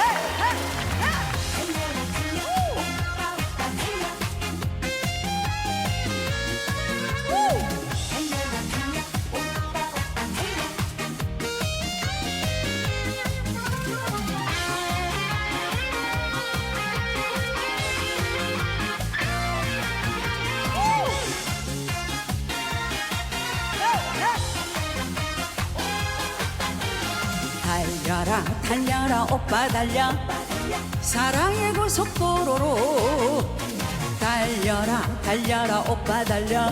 诶诶 달려라 달려라 오빠 달려. 사랑의 고속도로로 달려라 달려라 오빠 달려.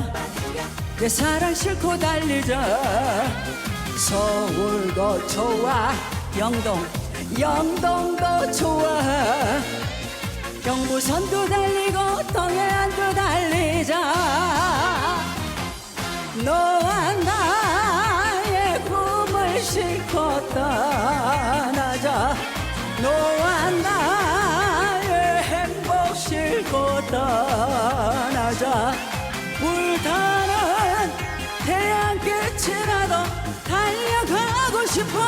내 사랑 싣고 달리자. 서울도 좋아 영동 영동도 좋아. 경부선도 달리고 동해안도 달리자. 너와 나의 꿈을 싣고 떠 떠나자. 불타는 태양빛이라도 달려가고 싶어.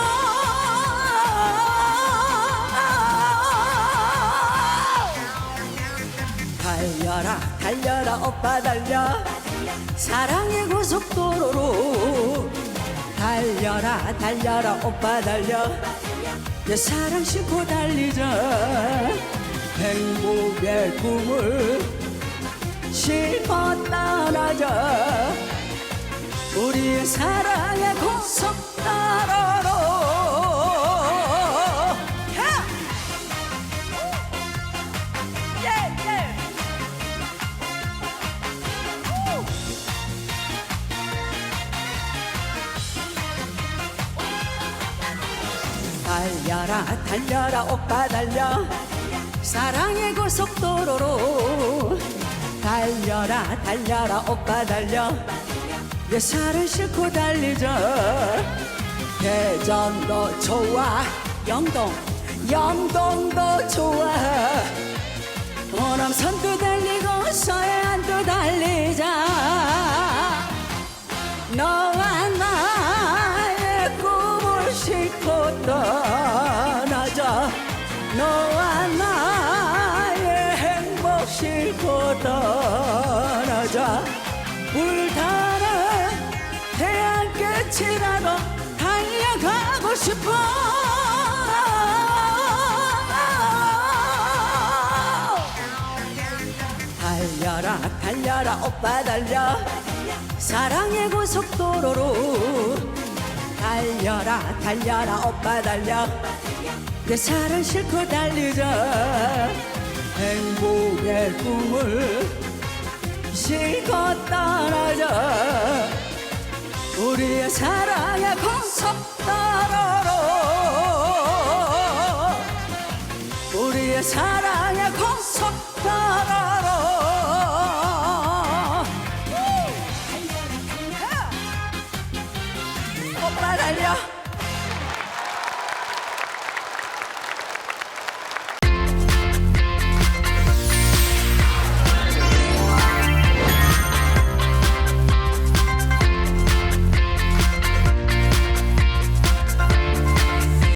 달려라 달려라 오빠 달려. 사랑의 고속도로로. 달려라 달려라 오빠 달려. 내 사랑 싣고 달리자. 행복 의 꿈을 싣고 떠나자 우리의 사랑의 고속도로로 야! 예, 예. 달려라 달려라 오빠 달려 사랑의 고속도로로 달려라 달려라 오빠 달려. 내 사랑 싣고 달리자. 대전도 좋아 영동 영동도 좋아. 호남선도 달리 싣고 떠나자. 불타는 태양끝이라도 달려가고 싶어. 달려라 달려라 오빠 달려. 사랑의 고속도로로. 달려라 달려라 오빠 달려. 내 사랑 싣고 달리자 꿈을 실컷 따라자. 우리의 사랑의 콘서트 따라로 우리의 사랑의 콘서트 따라라. 오빠 어, 달려.